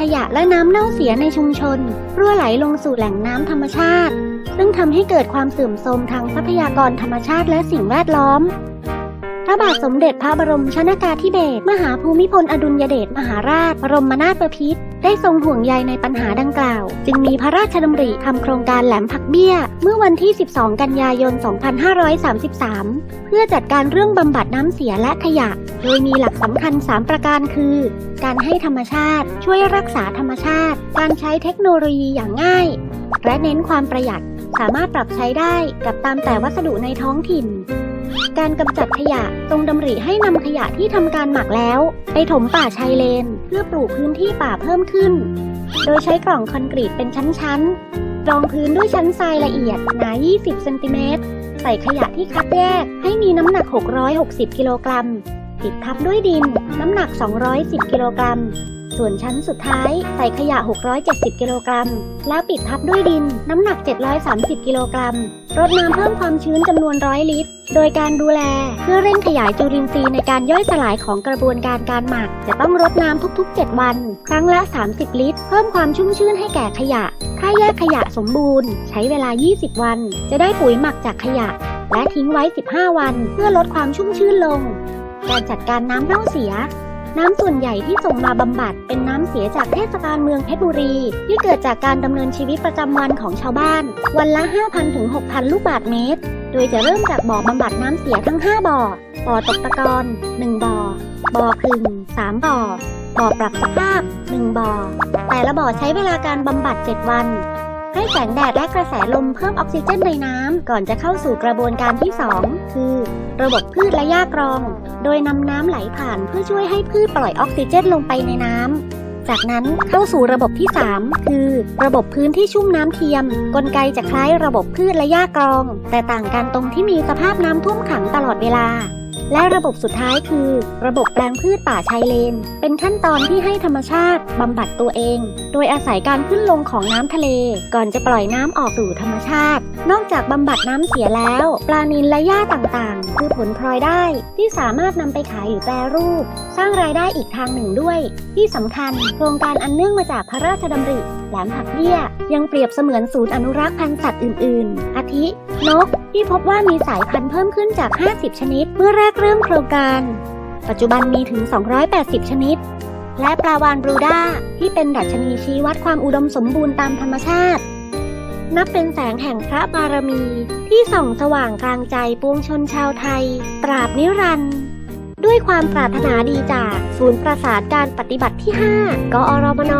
ขยะและน้ำเน่าเสียในชุมชน รั่วไหลลงสู่แหล่งน้ำธรรมชาติ ซึ่งทำให้เกิดความเสื่อมโทรมทางทรัพยากรธรรมชาติและสิ่งแวดล้อม พระบาทสมเด็จพระบรมชนากาธิเบศรมหาภูมิพลอดุลยเดชมหาราช บรมนาถบพิตร ได้ทรงห่วงใยในปัญหาดังกล่าว จึงมีพระราชดำริทำโครงการแหลมผักเบี้ย เมื่อวันที่ 12 กันยายน 2533 เพื่อจัดการเรื่องบำบัดน้ำเสียและขยะ โดยมีหลักสำคัญ 3 ประการคือ การให้ธรรมชาติ ช่วยรักษาธรรมชาติ การใช้เทคโนโลยีอย่างง่าย และเน้นความประหยัด สามารถปรับใช้ได้กับตามแต่วัสดุในท้องถิ่น การกำจัดขยะทรงดำริให้นำขยะที่ทำการหมักแล้ว ไปถมป่าชายเลน เพื่อปลูกพื้นที่ป่าเพิ่มขึ้น โดยใช้กล่องคอนกรีตเป็นชั้นๆ รองพื้นด้วยชั้นทรายละเอียดหนา 20 เซนติเมตร ใส่ขยะที่คัดแยกให้มีน้ำหนัก 660 กิโลกรัม ติดทับด้วยดิน น้ำหนัก 210 กิโลกรัม ส่วนชั้นสุดท้ายใส่ขยะ 670 กิโลกรัม แล้วปิดทับด้วยดิน น้ำหนัก 730 กิโลกรัม รดน้ำเพิ่มความชื้นจำนวนร้อยลิตร โดยการดูแลเพื่อเร่งขยายจุลินทรีย์ในการย่อยสลายของกระบวนการการหมัก จะต้องรดน้ำทุกๆ 7 วัน ครั้งละ 30 ลิตร เพิ่มความชุ่มชื้นให้แก่ขยะ ถ้าแยกขยะสมบูรณ์ ใช้เวลา 20 วัน จะได้ปุ๋ยหมักจากขยะและทิ้งไว้ 15 วัน เพื่อลดความชุ่มชื้นลง การจัดการน้ำเน่าเสีย น้ำส่วนใหญ่ที่ส่งมาบำบัดเป็นน้ำเสียจากเทศบาลเมืองเพชรบุรี ที่เกิดจากการดำเนินชีวิตประจำวันของชาวบ้าน วันละ 5,000 ถึง 6,000 ลูกบาศก์เมตร โดยจะเริ่มจากบ่อบำบัดน้ำเสียทั้ง 5 บ่อ บ่อตกตะกอน 1 บ่อ บ่อผึ่ง3 บ่อ บ่อปรับสภาพ 1 บ่อ แต่ละบ่อใช้เวลาการบำบัด 7 วัน ให้แสงแดดและกระแสลมเพิ่มออกซิเจนในน้ำก่อนจะเข้าสู่กระบวนการที่ 2 คือ ระบบพืชและหญ้ากรอง โดยนำน้ำไหลผ่านเพื่อช่วยให้พืชปล่อยออกซิเจนลงไปในน้ำจากนั้นเข้าสู่ระบบที่ 3 คือ ระบบพื้นที่ชุ่มน้ำเทียม กลไกจะคล้ายระบบพืชและหญ้ากรอง แต่ต่างกันตรงที่มีสภาพน้ำท่วมขังตลอดเวลา และระบบสุดท้ายคือ ระบบแปลงพืชป่าชายเลน เป็นขั้นตอนที่ให้ธรรมชาติบำบัดตัวเอง โดยอาศัยการขึ้นลงของน้ำทะเล ก่อนจะปล่อยน้ำออกสู่ธรรมชาติ นอกจากบำบัดน้ำเสียแล้ว ปลานิลและหญ้าต่างๆ คือผลพลอยได้ ที่สามารถนำไปขายหรือแปรรูป สร้างรายได้อีกทางหนึ่งด้วย ที่สำคัญ โครงการอันเนื่องมาจากพระราชดำริแหลมผักเบี้ย ยังเปรียบเสมือนศูนย์อนุรักษ์พันธุ์สัตว์อื่น ๆ อาทิ นก ที่พบว่ามีสายพันธุ์เพิ่มขึ้นจาก 50 ชนิด เมื่อแรกเริ่มโครงการ ปัจจุบันมีถึง 280 ชนิด และปลาวานบรูด้าที่เป็นดัชนีชี้วัดความอุดมสมบูรณ์ตามธรรมชาติ นับเป็นแสงแห่งพระบารมีที่ส่องสว่างกลางใจปวงชนชาวไทย ตราบนิรันดร์ด้วยความปรารถนาดีจาก ศูนย์ประสานการปฏิบัติที่ 5 กอรมน